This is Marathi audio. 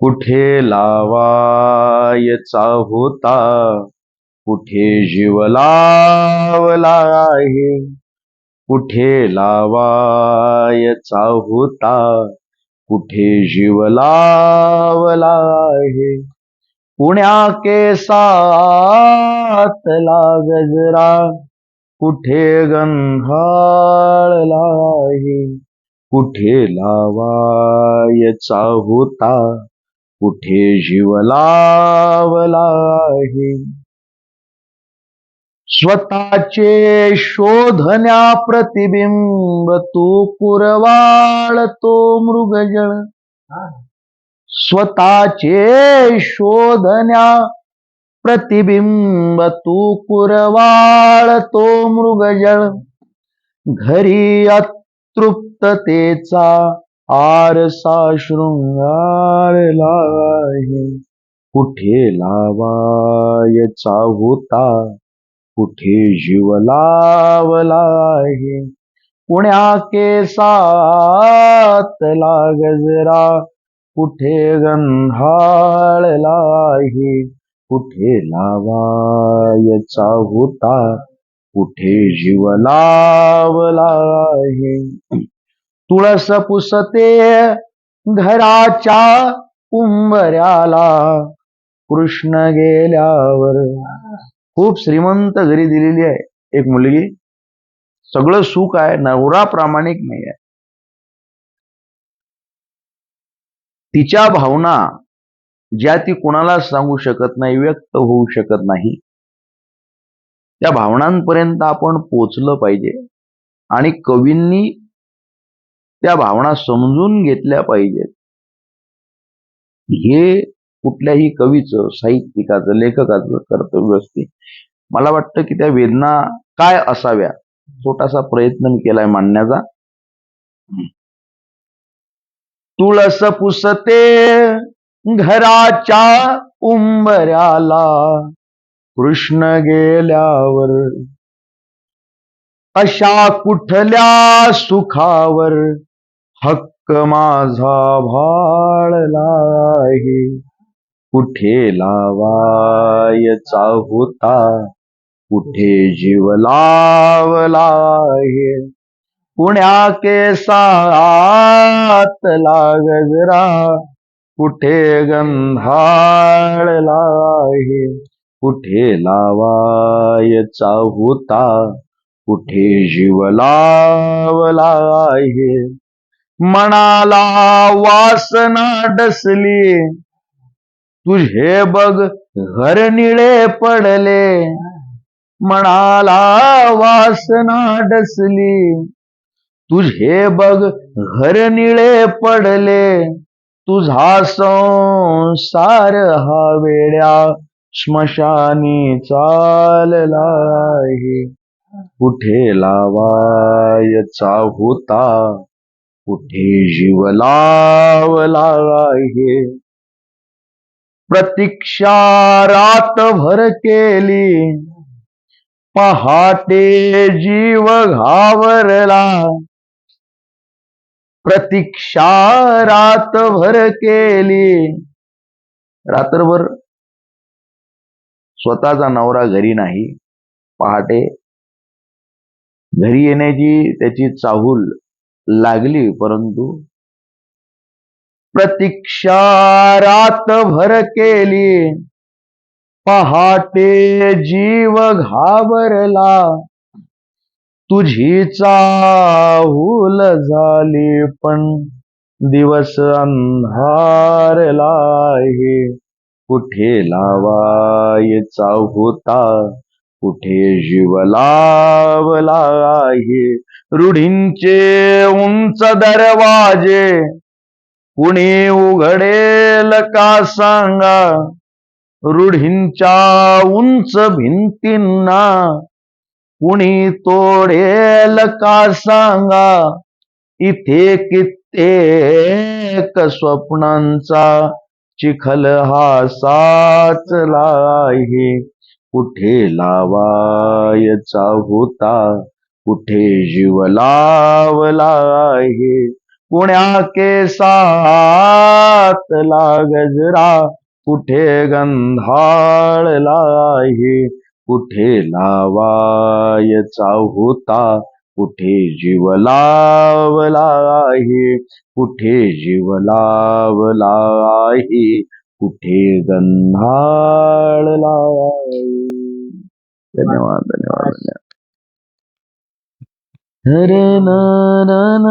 कुठे लावायचा होता? कुठे जीव लावला आहे? कुठे लावायचा होता? कुठे जीव लावला आहे? पुण्या केसातला गजरा कुठे गंधाळला आहे कुठे लावायचा होता? कुठे जीव लावला आहे स्वतःचे शोधण्या प्रतिबिंब तू पुरवाळतो मृगजळ. स्वतःचे शोधण्या प्रतिबिंब तू पुरवाळतो मृगजळ. घरी तृप्ततेचा आरसा शृंगारला कुठे लावायचा होता कुठे जीव लावला आहे पुण्या केसात लागजरा कुठे गंधाळला कुठे लावायचा होता कुठे जीव लावला आहे तुळस पुसते घराच्या उंबऱ्याला कृष्ण गेल्यावर. खूप श्रीमंत घरी दिलेली आहे एक मुलगी. सगळं सुख आहे नवरा प्रामाणिक नाही आहे. तिच्या भावना ज्या ती कुणाला सांगू शकत नाही व्यक्त होऊ शकत नाही. त्या भावनांपर्यंत आपण पोचलं पाहिजे आणि कवींनी त्या भावना समजून घेतल्या पाहिजेत. हे कुठल्याही कवीचं साहित्यिकाचं लेखकाचं कर्तव्य असते. मला वाटतं की त्या वेदना काय असाव्या छोटासा प्रयत्न मी केलाय मांडण्याचा? तुळस पुसते घराच्या उंबऱ्याला. कृष्ण गेल्यावर अशा कुठल्या सुखावर हक्क माझा भाळला आहे? कुठे लावायचा होता? कुठे जीव लावला आहे? पुण्या केसात गजरा कुठे गंधाळला आहे? कुठे लावायचा होता? कुठे जीव लावला आहे? मनाला वासना डसली. तुझे बघ घर निळे पडले. मनाला वासना डसली. तुझे बघ घर निळे पडले. तुझा संसार हा वेड्या स्मशानी चालला आहे कुठे लावायचा होता? कुठे जीव लावला आहे प्रतीक्षा रातभर केली. पहाटे जीव घावरला प्रतीक्षा रातभर केली. रात्रभर स्वतःचा नवरा घरी नाही पहाटे घरी येण्याची त्याची चाहूल लागली परंतु प्रतीक्षा रातभर केली. पहाटे जीव घाबरला तुझी चाहूल झाली पण दिवस अंधारला हे कुठे लावायचा होता? कुठे जीव लावला आहे? रूढींचे उंच दरवाजे कुणी उघडेल का सांगा? रूढींच्या उंच भिंतींना कुणी तोडेल का सांगा? इथे कित्येक स्वप्नांचा चिखल हा साचला आहे कुठे लावायचा होता? कुठे जीव लावला आहे कुण्या केसातला गजरा कुठे गंधाळला आहे कुठे लावायचा होता? कुठे जीव लावला आहे? कुठे जीव लावला आहे? कुठे गंधाळला आहे? धन्यवाद धन्यवाद धन्यवाद. हरे ना ना ना